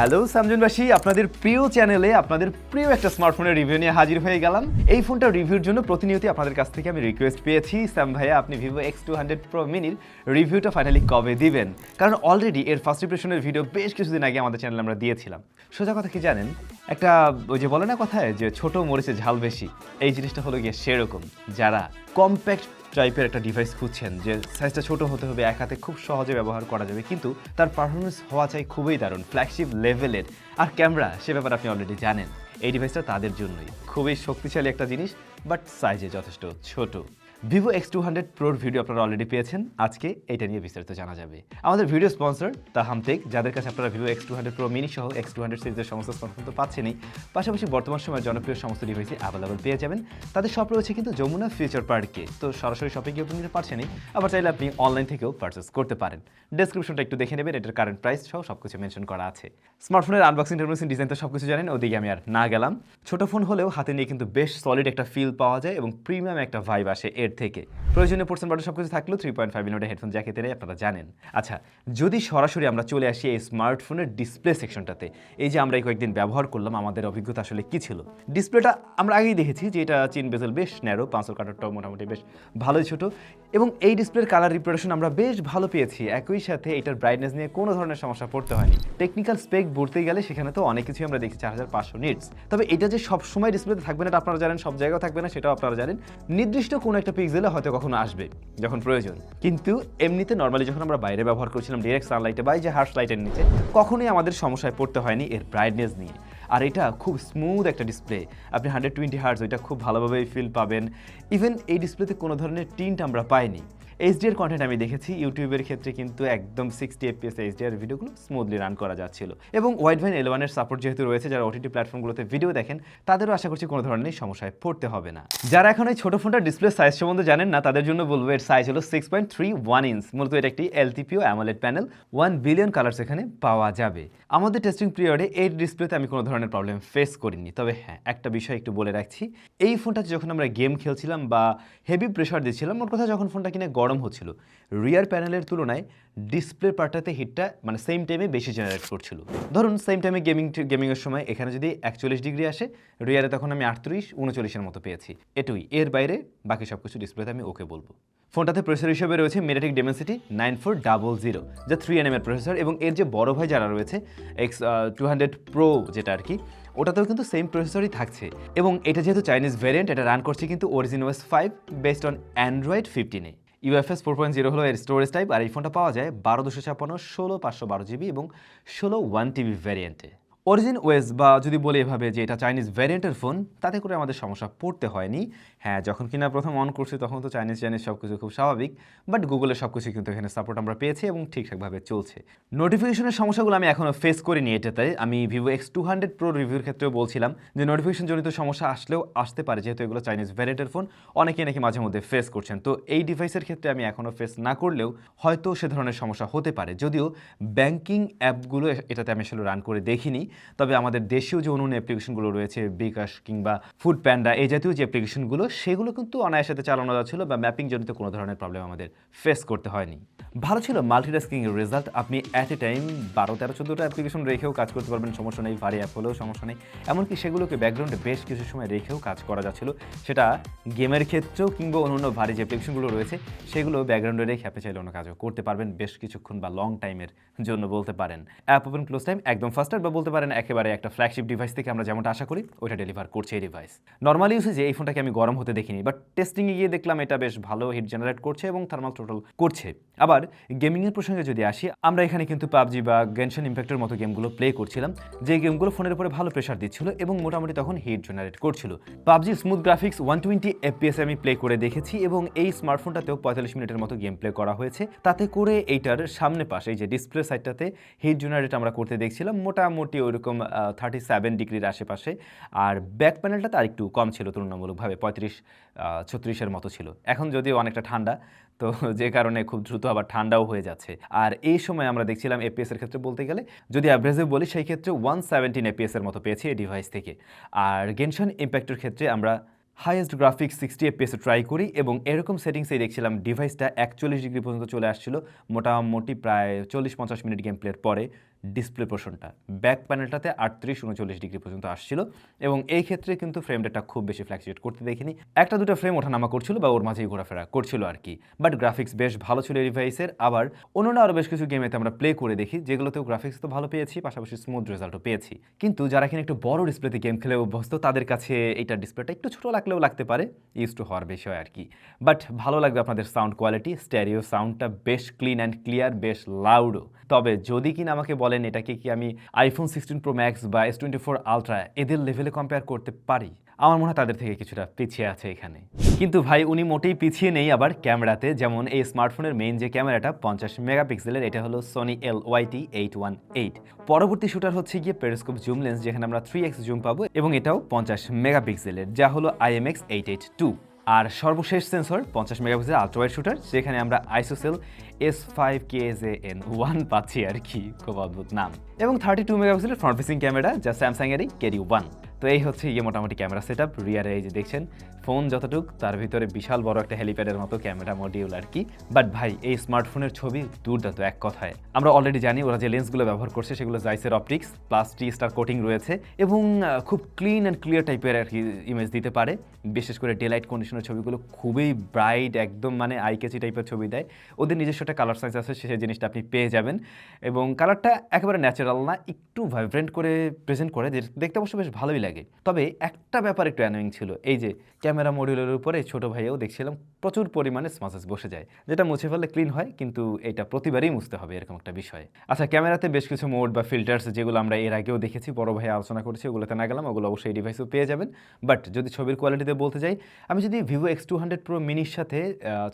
Hello, সামজনবাসী, আপনাদের প্রিয় চ্যানেলে আপনাদের প্রিয় একটা স্মার্টফোনের রিভিউ নিয়ে হাজির হয়ে গেলাম। এই ফোনটা রিভিউর জন্য প্রতিনিয়ত আপনাদের কাছ থেকে আমি রিকোয়েস্ট পেয়েছি। স্যাম ভাইয়া, আপনি Vivo X two hundred Pro মিনির রিভিউটা ফাইনালি কবে দিবেন? কারণ অলরেডি এর ফার্স্ট ইম্প্রেশনের ভিডিও বেশ কিছুদিন আগে আমাদের চ্যানেলে আমরা দিয়েছিলাম। সোজা কথা কি জানেন? একটা, ওই যে বলে না কথায় যে ছোট মরিচে ঝাল বেশি, এই জিনিসটা হলো গিয়ে সেরকম। যারা কম্প্যাক্ট টাইপের একটা ডিভাইস খুঁজছেন যে সাইজটা ছোট হতে হবে, এক হাতে খুব সহজে ব্যবহার করা যাবে, কিন্তু তার পারফরমেন্স হওয়া চাই খুবই দারুণ ফ্ল্যাগশিপ লেভেলের আর ক্যামেরা সে ব্যাপারে আপনি অলরেডি জানেন, এই ডিভাইসটা তাদের জন্যই। খুবই শক্তিশালী একটা জিনিস বাট সাইজে যথেষ্ট ছোট। ভিভো এক্স টু হান্ড্রেড প্রোর ভিডিও আপনারা অলরেডি পেয়েছেন। আজকে এটা নিয়ে বিস্তারিত জানা যাবে। আমাদের ভিডিও স্পন্সর তাহামতেক যাদের কাছে আপনারা Vivo X two hundred Pro mini সহ এক্স টু হান্ড্রেড সিরিজের সমস্ত স্মার্টফোন তো পাচ্ছেনই, পাশাপাশি বর্তমান সময়ের জনপ্রিয় সমস্ত ডিভাইসই অ্যাভেলেবল পেয়ে যাবেন। তাদের শপ রয়েছে কিন্তু যমুনা ফিউচার পার্কে তো সরাসরি শপে গিয়েও নিতে পারছেনই আবার চাইলে আপনি অনলাইন থেকেও পারচেস করতে পারেন। ডেসক্রিপশনটা একটু দেখে নেবেন, এটার কারেন্ট প্রাইস সহ সব কিছু মেনশন করা আছে। স্মার্টফোনের আনবক্সিং টার্মিনেশন ডিজাইন তো সব কিছু জানেন, ওদিকে আমি আর না গেলাম। ছোট ফোন হলেও হাতে নিয়ে কিন্তু বেশ সলিড একটা ফিল পাওয়া যায় এবং প্রিমিয়াম একটা ভাইব আসে এর থেকে। প্রয়োজনীয় পোর্সেন্ট বাটন সব কিছু থাকলেও থ্রি পয়েন্ট ফাইভ মিনিটের হেডফোন জ্যাকেটের আপনারা জানেন। আচ্ছা যদি সরাসরি আমরা চলে আসি এই স্মার্টফোনের ডিসপ্লে সেকশনটাতে এই যে আমরা কয়েকদিন ব্যবহার করলাম, আমাদের অভিজ্ঞতা আসলে কি ছিল? ডিসপ্লেটা আমরা আগেই দেখেছি যে এটা চিন বেজেল বেশ ন্যারো পাঁচশো কাটারটাও মোটামুটি বেশ ভালোই ছোট। এবং এই ডিসপ্লের কালার রিপ্রেশন আমরা বেশ ভালো পেয়েছি। একই সাথে এটার ব্রাইটনেস নিয়ে কোনো ধরনের সমস্যা পড়তে হয়নি। টেকনিক্যাল স্পেক বলতে গেলে সেখানে তো অনেক কিছুই আমরা দেখি চার হাজার পাঁচশো নিটস তবে এটা যে সব সময় ডিসপ্লেতে থাকবে না, এটা আপনারা জানেন, সব জায়গায় থাকবে না, সেটাও আপনারা জানেন। নির্দিষ্ট কোনো একটা পিক্সেলে হয়তো কখনো আসবে, যখন প্রয়োজন। কিন্তু এমনিতে নর্মালি যখন আমরা বাইরে ব্যবহার করছিলাম ডিরেক্ট সানলাইটে বা এই যে হার্স লাইটের নিচে, কখনোই আমাদের সমস্যায় পড়তে হয়নি এর ব্রাইটনেস নিয়ে। আর এটা খুব স্মুথ একটা ডিসপ্লে আপনি হান্ড্রেড টোয়েন্টি হার্স ওইটা খুব ভালোভাবেই ফিল পাবেন। ইভেন এই ডিসপ্লেতে কোনো ধরনের টিন্ট আমরা পাইনি। এইচডিআর কন্টেন্ট আমি দেখেছি ইউটিউবের ক্ষেত্রে কিন্তু একদম সিক্সটি এফপিএস এইচডিআর ভিডিওগুলো স্মুথলি রান করা যাচ্ছিল। এবং ওয়াইড ভাইন এলেভেনের সাপোর্ট যেহেতু রয়েছে, যারা ওটিটি প্ল্যাটফর্মগুলোতে ভিডিও দেখেন, তাদেরও আশা করছি কোনো ধরনের সমস্যায় পড়তে হবে না। যারা এখন এই ছোটো ফোনটার ডিসপ্লে সাইজ সম্বন্ধে জানেন না, তাদের জন্য বলব এর সাইজ হলো six point three one inch মূলত এটা একটি LTPO AMOLED panel one billion colours এখানে পাওয়া যাবে। আমাদের টেস্টিং পিরিয়ডে এই ডিসপ্লেতে আমি কোনো ধরনের প্রবলেম ফেস করিনি। তবে হ্যাঁ একটা বিষয় একটু বলে রাখছি। এই ফোনটাতে যখন আমরা গেম খেলছিলাম বা হেভি প্রেশার দিচ্ছিলাম ওর কথা যখন ফোনটা কিনে গরম হচ্ছিল। রিয়ার প্যানেলের তুলনায় ডিসপ্লে পার্টটাতে হিটটা মানে সেম টাইমে বেশি জেনারেট করছিল। ধরুন সেম টাইমে গেমিং গেমিংয়ের সময় এখানে যদি একচল্লিশ ডিগ্রি আসে রিয়ারে তখন আমি আটত্রিশ উনচল্লিশের মতো পেয়েছি। এটুই। এর বাইরে বাকি সব কিছু ডিসপ্লেতে আমি ওকে বলব। ফোনটাতে প্রসেসর হিসেবে রয়েছে MediaTek Dimensity nine four double zero যা থ্রি এন এর প্রসেসর এবং এর যে বড় ভাই যারা রয়েছে এক্স টু হান্ড্রেড প্রো যেটা আর কি, ওটাতেও কিন্তু সেম প্রসেসরই থাকছে। এবং এটা যেহেতু চাইনিজ ভ্যারিয়েন্ট এটা রান করছে কিন্তু Origin OS five based on Android ফিফটিনে UFS four point zero হলো এর স্টোরেজ টাইপ আর এই ফোনটা পাওয়া যায় বারো দুশো ছাপ্পান্ন, ষোলো পাঁচশো বারো জিবি এবং ষোলো ওয়ান টিবি ভ্যারিয়েন্টে অরিজিন ওয়েস বা যদি বলি এভাবে যে এটা চাইনিজ ভ্যারিয়েন্টের ফোন, তাতে করে আমাদের সমস্যা পড়তে হয়নি। হ্যাঁ যখন কিনা প্রথম অন করছি তখন তো চাইনিজ চাইনিজ সব কিছু খুব স্বাভাবিক বাট গুগলের সব কিছু কিন্তু এখানে সাপোর্ট আমরা পেয়েছি এবং ঠিকঠাকভাবে চলছে। নোটিফিকেশনের সমস্যাগুলো আমি এখনও ফেস করিনি এটাতে। আমি Vivo X two hundred Pro রিভিউর ক্ষেত্রেও বলছিলাম যে নোটিফিকেশন জনিত সমস্যা আসলেও আসতে পারে, যেহেতু এগুলো চাইনিজ ভ্যারিয়েন্টের ফোন অনেকে নাকি মাঝে মধ্যে ফেস করছেন। তো এই ডিভাইসের ক্ষেত্রে আমি এখনও ফেস না করলেও হয়তো সে ধরনের সমস্যা হতে পারে। যদিও ব্যাংকিং অ্যাপগুলো এটাতে আমি আসলে রান করে দেখিনি। তবে আমাদের দেশীয় যে অন্যান্য অ্যাপ্লিকেশনগুলো রয়েছে, বিকাশ কিংবা ফুড প্যান্ডা এই জাতীয় যে অ্যাপ্লিকেশনগুলো সেগুলো কিন্তু অনায়াসাতে চালানো যাচ্ছিল বা ম্যাপিং জনিত কোনো ধরনের প্রবলেম আমাদের ফেস করতে হয়নি। ভালো ছিল মাল্টিটাস্কিং এর রেজাল্ট আপনি অ্যাট এ টাইম বারো তেরো চোদ্দোটা অ্যাপ্লিকেশন রেখেও কাজ করতে পারবেন। সমস্যা নেই, ভারী অ্যাপ হলেও সমস্যা নেই। এমনকি সেগুলোকে ব্যাকগ্রাউন্ডে বেশ কিছু সময় রেখেও কাজ করা যাচ্ছিল। সেটা গেমের ক্ষেত্রেও কিংবা অন্যান্য ভারী যে অ্যাপ্লিকেশনগুলো রয়েছে, সেগুলো ব্যাকগ্রাউন্ডে রেখে আপনি চাইলে অন্য কাজও করতে পারবেন। বেশ কিছুক্ষণ বা লং টাইমের জন্য বলতে পারেন। অ্যাপ ওপেন ক্লোজ টাইম একদম ফাস্টার বা বলতে পারেন একেবারে একটা ফ্ল্যাগশিপ ডিভাইস থেকে আমরা যেমনটা আশা করি, ওইটা ডেলিভার করছে এই ডিভাইস নর্মালি ইউসেজে এই ফোনটাকে আমি গরম হতে দেখিনি বাট টেস্টিংয়ে গিয়ে দেখলাম এটা বেশ ভালো হিট জেনারেট করছে এবং থার্মাল টোটাল করছে। আবার গেমিংয়ের প্রসঙ্গে যদি আসি, আমরা এখানে কিন্তু পাবজি বা গেনশন ইম্প্যাক্টের মতো গেমগুলো প্লে করছিলাম, যে গেমগুলো ফোনের উপরে ভালো প্রেশার দিচ্ছিল এবং মোটামুটি তখন হিট জেনারেট করছিল। PUBG smooth graphics one twenty FPS আমি প্লে করে দেখেছি এবং এই স্মার্টফোনটাতেও পঁয়তাল্লিশ মিনিটের মতো গেম প্লে করা হয়েছে। তাতে করে এইটার সামনে পাশে এই যে ডিসপ্লে সাইডটাতে হিট জেনারেট আমরা করতে দেখছিলাম, মোটামুটি ওইরকম থার্টি সেভেন ডিগ্রির আশেপাশে। আর ব্যাক প্যানেলটা তার একটু কম ছিল তুলনামূলকভাবে, পঁয়ত্রিশ ছত্রিশের মতো ছিল। এখন যদিও অনেকটা ঠান্ডা, তো যে কারণে খুব দ্রুত আবার ঠান্ডাও হয়ে যাচ্ছে। আর এই সময় আমরা দেখছিলাম এপিএস এর ক্ষেত্রে বলতে গেলে, যদি অ্যাভারেজে বলি, সেই ক্ষেত্রে ওয়ান সেভেন্টিন এপিএস এর মতো পেয়েছি এই ডিভাইস থেকে। আর গেনশন ইম্প্যাক্টের ক্ষেত্রে আমরা হাইয়েস্ট গ্রাফিক্স সিক্সটি এফপিএসে ট্রাই করি এবং এরকম সেটিংসেই দেখছিলাম ডিভাইসটা একচল্লিশ ডিগ্রি পর্যন্ত চলে আসছিল, মোটামুটি প্রায় চল্লিশ পঞ্চাশ মিনিট গেম প্লের পরে। ডিসপ্লে পোর্শনটা ব্যাক প্যানেলটাতে আটত্রিশ, উনচল্লিশ ডিগ্রি পর্যন্ত আসছিল এবং এই ক্ষেত্রে কিন্তু ফ্রেম রেটটা খুব বেশি ফ্ল্যাকচুয়েট করতে দেখিনি। একটা দুটো ফ্রেম ওঠানামা করছিল বা ওর মাঝেই ঘোরাফেরা করছিল আর কি বাট গ্রাফিক্স বেশ ভালো ছিল এই ডিভাইসের আবার অন্যান্য আরও বেশ কিছু গেমেতে আমরা প্লে করে দেখি, যেগুলোতেও গ্রাফিক্স তো ভালো পেয়েছি, পাশাপাশি স্মুথ রেজাল্টও পেয়েছি। কিন্তু যারা কিনা একটু বড় ডিসপ্লেতে গেম খেলে অভ্যস্ত, তাদের কাছে এইটা ডিসপ্লেটা একটু ছোটো লাগলেও লাগতে পারে ইউজ টু হওয়ার বিষয় আর কি বাট ভালো লাগবে আপনাদের সাউন্ড কোয়ালিটি স্ট্যারিও সাউন্ডটা বেশ ক্লিন অ্যান্ড ক্লিয়ার বেশ লাউডও তবে যদি কিনা আমাকে বলেন এটাকে কি আমি আইফোন সিক্সটিন প্রো ম্যাক্স বা এস টোয়েন্টি ফোর আলট্রা এদের লেভেলে কম্পেয়ার করতে পারি? আমার মনে হয় তাদের থেকে কিছুটা পিছিয়ে আছে এখানে। কিন্তু ভাই, উনি মোটেই পিছিয়ে নেই আবার ক্যামেরাতে। যেমন এই স্মার্টফোনের মেইন যে ক্যামেরাটা, পঞ্চাশ মেগাপিক্সেলের এটা হলো Sony L YT eight one eight পরবর্তী শুটার হচ্ছে গিয়ে পেরিস্কোপ জুম লেন্স যেখানে আমরা থ্রি এক্স জুম পাবো এবং এটাও পঞ্চাশ মেগাপিক্সেলের যা হলো আইএমএক্স এইট এইট টু আর সর্বশেষ সেন্সর পঞ্চাশ মেগাপিক্সেল আলট্রাওয়াইড শুটার যেখানে আমরা ISOCELL S five K J N one পাচ্ছি আর কি। খুব অদ্ভুত নাম। এবং থার্টি টু মেগাপিক্সেলের ফ্রন্ট ফেসিং ক্যামেরা যা স্যামসাংয়েরই কেরি ওয়ান তো এই হচ্ছে ইয়ে মোটামুটি ক্যামেরা সেট আপ রিয়ারে এই যে দেখছেন, ফোন যতটুক, তার ভিতরে বিশাল বড় একটা হেলিপ্যাডের মতো ক্যামেরা মডিউল আর কি। বাট ভাই, এই স্মার্টফোনের ছবি দুর্দান্ত, এক কথায়। আমরা অলরেডি জানি, ওরা যে লেন্সগুলো ব্যবহার করছে, সেগুলো জাইসের optics plus T star coating রয়েছে, এবং খুব ক্লিন অ্যান্ড ক্লিয়ার টাইপের আর কি ইমেজ দিতে পারে। বিশেষ করে ডেলাইট কন্ডিশনের ছবিগুলো খুবই ব্রাইট একদম মানে আইকেচি টাইপের ছবি দেয়। ওদের নিজস্ব একটা কালার সাইজ আছে সেই জিনিসটা আপনি পেয়ে যাবেন। এবং কালারটা একেবারে ন্যাচারাল না, একটু ভাইব্রেন্ট করে প্রেজেন্ট করে দেখতে অবশ্য বেশ ভালোই লাগে। তবে একটা ব্যাপার একটু অ্যানোয়িং ছিল, এই যে ক্যামেরা মডিউলের উপরে ছোট ভাইয়াও দেখছিলাম প্রচুর পরিমাণে স্মাসেস বসে যায়, যেটা মুছে ফেললে ক্লিন হয়, কিন্তু এটা প্রতিবারই মুছতে হবে এরকম একটা বিষয়। আচ্ছা ক্যামেরাতে বেশ কিছু মোড বা ফিল্টার্স যেগুলো আমরা এর আগেও দেখেছি, বড় ভাই আলোচনা করেছি, ওগুলোতে না গেলাম, ওগুলো অবশ্যই ডিভাইসও পেয়ে যাবেন। বাট যদি ছবির কোয়ালিটিতে বলতে যাই, আমি যদি Vivo X two hundred Pro মিনির সাথে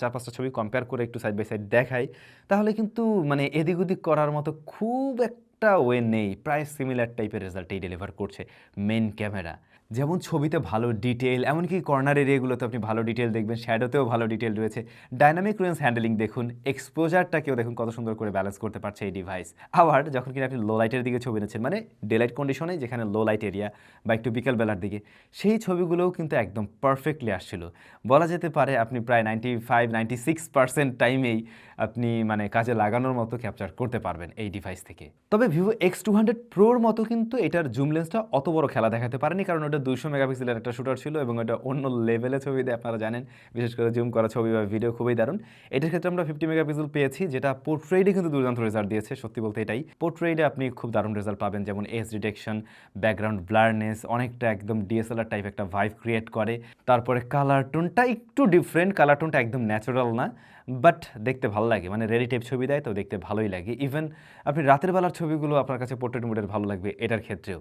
চার পাঁচটা ছবি কম্পেয়ার করে একটু সাইড বাই সাইড দেখাই, তাহলে কিন্তু মানে এদিক ওদিক করার মতো খুব একটা ওয়ে নেই, প্রায় সিমিলার টাইপের রেজাল্টই ডেলিভার করছে মেন ক্যামেরা যেমন ছবিতে ভালো ডিটেল এমনকি কর্নার এরিয়াগুলোতে আপনি ভালো ডিটেল দেখবেন শ্যাডোতেও ভালো ডিটেল রয়েছে। ডাইনামিক রেঞ্জ হ্যান্ডেলিং দেখুন এক্সপোজারটাকেও দেখুন কত সুন্দর করে ব্যালেন্স করতে পারছে এই ডিভাইস আবার যখন কিনা আপনি লো লাইটের দিকে ছবি নিচ্ছেন মানে ডে লাইট কন্ডিশনে যেখানে লো লাইট এরিয়া বা একটু বিকেলবেলার দিকে, সেই ছবিগুলোও কিন্তু একদম পারফেক্টলি আসছিল। বলা যেতে পারে আপনি প্রায় ninety five ninety six percent টাইমেই আপনি মানে কাজে লাগানোর মতো ক্যাপচার করতে পারবেন এই ডিভাইস থেকে। তবে ভিভো এক্স টু হান্ড্রেড প্রোর মতো কিন্তু এটার জুম লেন্সটা অত বড় খেলা দেখাতে পারেনি, কারণ ওটা দুইশো মেগাপিক্সেলের একটা শুটার ছিল এবং এটা অন্য লেভেলে ছবি দেয় আপনারা জানেন। বিশেষ করে জুম করা ছবি বা ভিডিও খুবই দারুণ। এটার ক্ষেত্রে আমরা ফিফটি মেগাপিক্সেল পেয়েছি, যেটা পোর্ট্রেডে কিন্তু দুর্দান্ত রেজাল্ট দিয়েছে, সত্যি বলতে এটাই। পোর্ট্রেডে আপনি খুব দারুণ রেজাল্ট পাবেন, যেমন এস ডিটেকশন ব্যাকগ্রাউন্ড ব্লারনেস অনেকটা একদম ডিএসএলআর টাইপ একটা ভাইভ ক্রিয়েট করে। তারপরে কালার টোনটা একটু ডিফারেন্ট কালার টোনটা একদম ন্যাচারাল না। বাট দেখতে ভালো লাগে। মানে রেডি টাইপ ছবি দেয় তো দেখতে ভালোই লাগে। ইভেন আপনি রাতের বেলার ছবিগুলো আপনার কাছে পোর্ট্রেট মুডের ভালো লাগবে এটার ক্ষেত্রেও।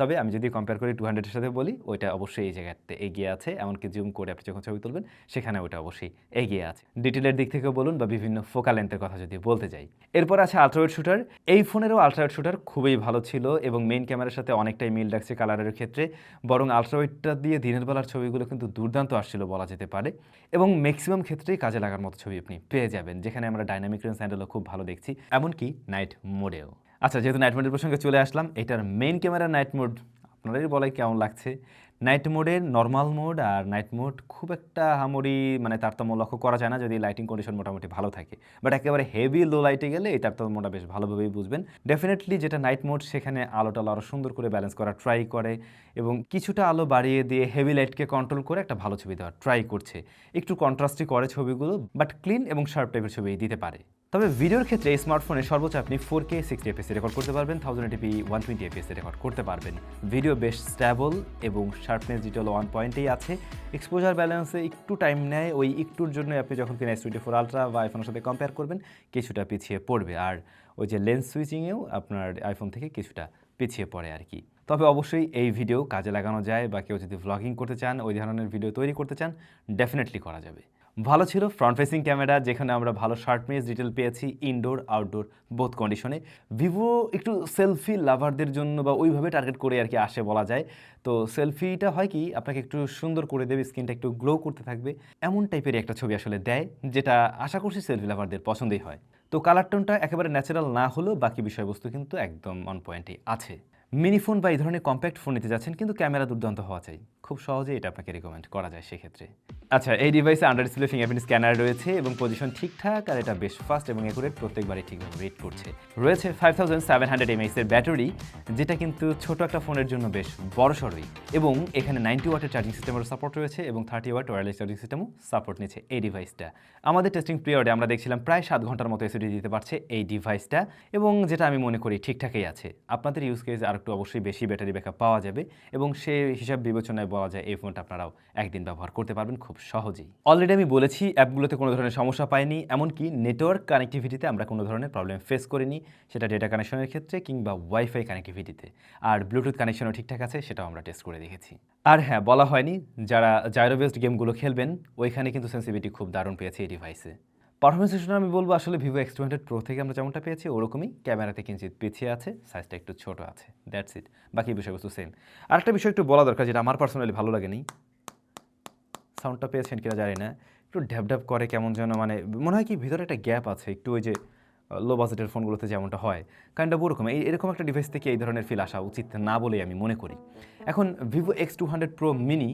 তবে আমি যদি কম্পেয়ার করি টু হান্ড্রেডের সাথে বলি, ওইটা অবশ্যই এই জায়গাতে এগিয়ে আছে। এমনকি জুম করে আপনি যখন ছবি তুলবেন, সেখানে ওইটা অবশ্যই এগিয়ে আছে। ডিটেলের দিক থেকে বলুন বা বিভিন্ন ফোকাল লেন্থের কথা যদি বলতে যাই। এরপর আছে আলট্রাওয়েড শুটার এই ফোনেরও আলট্রাওয়েড শুটার খুবই ভালো ছিল এবং মেইন ক্যামেরার সাথে অনেকটাই মিল রাখছে কালারের ক্ষেত্রে। বরং আলট্রাওয়েডটা দিয়ে দিনের বেলার ছবিগুলো কিন্তু দুর্দান্ত আসছিল বলা যেতে পারে। এবং ম্যাক্সিমাম ক্ষেত্রেই কাজে লাগার মতো ছবি আপনি পেয়ে যাবেন, যেখানে আমরা ডাইনামিক রেঞ্জ হ্যান্ডেলও খুব ভালো দেখছি। এমনকি নাইট মোডেও আচ্ছা যেহেতু নাইট মোডের প্রসঙ্গে চলে আসলাম, এটার মেইন ক্যামেরা নাইট মোড আপনারাই বলে কেমন লাগছে? নাইট মোডের নর্মাল মোড আর নাইট মোড খুব একটা হামরি মানে তারতম্য লক্ষ্য করা যায় না যদি লাইটিং কন্ডিশন মোটামুটি ভালো থাকে। বাট একেবারে হেভি লো লাইটে গেলে এই তারতম্যটা বেশ ভালোভাবেই বুঝবেন। ডেফিনেটলি যেটা নাইট মোড সেখানে আলোটা আরও সুন্দর করে ব্যালেন্স করা ট্রাই করে এবং কিছুটা আলো বাড়িয়ে দিয়ে হেভি লাইটকে কন্ট্রোল করে একটা ভালো ছবি দেওয়ার ট্রাই করছে। একটু কন্ট্রাস্টই করে ছবিগুলো বাট ক্লিন এবং শার্প টাইপের ছবি দিতে পারে। তবে ভিডিওর ক্ষেত্রে স্মার্টফোনে সর্বোচ্চ আপনি four K sixty FPS record করতে পারবেন thousand eighty p one twenty FPS record করতে পারবেন। ভিডিও বেশ স্ট্যাবল এবং শার্পনেস ডিটেল ওয়ান পয়েন্টেই আছে। এক্সপোজার ব্যালেন্সে একটু টাইম নেয়, ওই একটুর জন্য আপনি যখন কিনা এস টোয়েন্টি ফোর আলট্রা বা আইফোনের সাথে কম্পেয়ার করবেন, কিছুটা পিছিয়ে পড়বে। আর ওই যে লেন্স সুইচিংয়েও আপনার আইফোন থেকে কিছুটা পিছিয়ে পড়ে আর কি। তবে অবশ্যই এই ভিডিও কাজে লাগানো যায় বা কেউ যদি ভ্লগিং করতে চান, ওই ধরনের ভিডিও তৈরি করতে চান ডেফিনেটলি করা যাবে। ভালো ছিল ফ্রন্ট ফেসিং ক্যামেরা যেখানে আমরা ভালো শার্ট শার্পনেস ডিটেল পেয়েছি ইনডোর আউটডোর বোথ কন্ডিশনে ভিভো একটু সেলফি লাভারদের জন্য বা ওইভাবে টার্গেট করে আর কি আসে বলা যায়। তো সেলফিটা হয় কি, আপনাকে একটু সুন্দর করে দেবে স্কিনটা একটু গ্লো করতে থাকবে। এমন টাইপের একটা ছবি আসলে দেয়, যেটা আশা করছি সেলফি লাভারদের পছন্দই হয়। তো কালার টোনটা একেবারে ন্যাচারাল না হলেও বাকি বিষয়বস্তু কিন্তু একদম অন পয়েন্টই আছে। মিনি ফোন বা এই ধরনের কম্প্যাক্ট ফোন নিতে যাচ্ছেন, কিন্তু ক্যামেরা দুর্দান্ত হওয়া চাই। খুব সহজেই এটা আপনাকে রেকমেন্ড করা যায় সেক্ষেত্রে। আচ্ছা এই ডিভাইসে আন্ডার ডিসপ্লে ফিঙ্গারপ্রিন্ট স্ক্যানার রয়েছে এবং পজিশন ঠিকঠাক আর এটা বেশ ফাস্ট এবং একুরেট প্রত্যেকবারই ঠিকভাবে রিড করছে। রয়েছে five thousand seven hundred mAh এর ব্যাটারি যেটা কিন্তু ছোট একটা ফোনের জন্য বেশ বড় সড়ই এবং এখানে নাইনটি ওয়াটের চার্জিং সিস্টেমেরও সাপোর্ট রয়েছে এবং থার্টি ওয়াট ওয়্যারলেস চার্জিং সিস্টেমও সাপোর্ট নিচ্ছে এই ডিভাইসটা আমাদের টেস্টিং পিরিয়ডে আমরা দেখছিলাম প্রায় সাত ঘণ্টার মতো এসিডি দিতে পারছে এই ডিভাইসটা এবং যেটা আমি মনে করি ঠিকঠাকই আছে। আপনাদের ইউজ কেস আর একটু অবশ্যই বেশি ব্যাটারি ব্যাকআপ পাওয়া যাবে এবং সেই হিসাব বিবেচনায় বলা যায়, এই ফোনটা আপনারাও একদিন ব্যবহার করতে পারবেন খুব সহজেই। অলরেডি আমি বলেছি, অ্যাপগুলোতে কোনো ধরনের সমস্যা পাইনি, এমনকি নেটওয়ার্ক কানেক্টিভিটিতে আমরা কোনো ধরনের প্রবলেম ফেস করিনি, সেটা ডেটা কানেকশনের ক্ষেত্রে কিংবা ওয়াইফাই কানেক্টিভিটিতে আর ব্লুটুথ কানেকশনও ঠিকঠাক আছে, সেটাও আমরা টেস্ট করে দেখেছি। আর হ্যাঁ বলা হয়নি, যারা জাইরো বেসড গেমগুলো খেলবেন, ওইখানে কিন্তু সেন্সিভিটি খুব দারুণ পেয়েছে এই ডিভাইসে পারফরমেন্স হিসেবে আমি বলব আসলে Vivo X two hundred Pro থেকে আমরা যেমনটা পেয়েছি, ওরকমই ক্যামেরাতে কিঞ্চিত পিছিয়ে আছে সাইজটা একটু ছোট আছে দ্যাটস ইট বাকি বিষয়বস্তু সেম আর একটা বিষয় একটু বলা দরকার যেটা আমার পার্সোনালি ভালো লাগেনি। সাউন্ডটা পেয়েছেন কিনা জানি না, একটু ঢ্যাপ ঢ্যাপ করে কেমন যেন মানে মনে হয় কি ভিতরে একটা গ্যাপ আছে, একটু ওই যে লো বাজেটের ফোনগুলোতে যেমনটা হয় কাইন্ড অফ ওরকম। এই এরকম একটা ডিভাইস থেকে এই ধরনের ফিল আসা উচিত না বলেই আমি মনে করি। এখন Vivo X two hundred Pro mini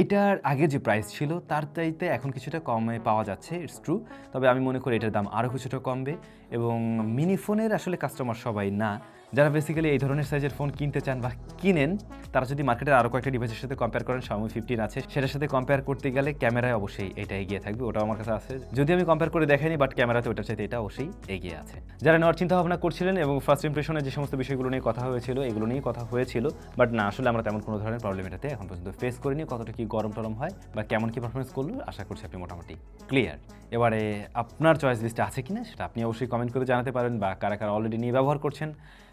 এইটার আগে যে প্রাইস ছিল, তার চাইতে এখন কিছুটা কমে পাওয়া যাচ্ছে ইটস ট্রু তবে আমি মনে করি এটার দাম আরও কিছুটা কমবে এবং মিনি ফোনের আসলে কাস্টমার সবাই না। যারা বেসিক্যালি এই ধরনের সাইজের ফোন কিনতে চান বা কিনেন, তারা যদি মার্কেটের আরও কয়েকটা ডিভাইসের সাথে কম্পেয়ার করেন, Xiaomi ফিফটিন আছে, সেটার সাথে কম্পেয়ার করতে গেলে ক্যামেরায় অবশ্যই এটা এগিয়ে থাকবে, ওটাও আমার কাছে আছে। যদি আমি কম্পেয়ার করে দেখাইনি বাট ক্যামেরাতে ওটার চাইতে এটা অবশ্যই এগিয়ে আছে। যারা নেওয়ার চিন্তা ভাবনা করছিলেন এবং ফার্স্ট ইমপ্রেশনে যে সমস্ত বিষয়গুলো নিয়ে কথা হয়েছিল, এগুলো নিয়ে কথা হয়েছিল বাট না, আসলে আমরা তেমন কোনো ধরনের প্রবলেম এটাতে এখন পর্যন্ত ফেস করিনি, কতটা কি গরম টরম হয় বা কেমন কি পারফরমেন্স করল, আশা করছি আপনি মোটামুটি ক্লিয়ার এবারে আপনার চয়েস লিস্টে আছে কিনা, সেটা আপনি অবশ্যই কমেন্ট করে জানাতে পারেন বা কারা কারা অলরেডি নিয়ে ব্যবহার করছেন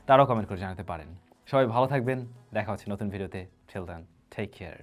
তারাও কমেন্ট করে জানাতে পারেন। সবাই ভালো থাকবেন, দেখা হচ্ছে নতুন ভিডিওতে ঠেলদান টেক কেয়ার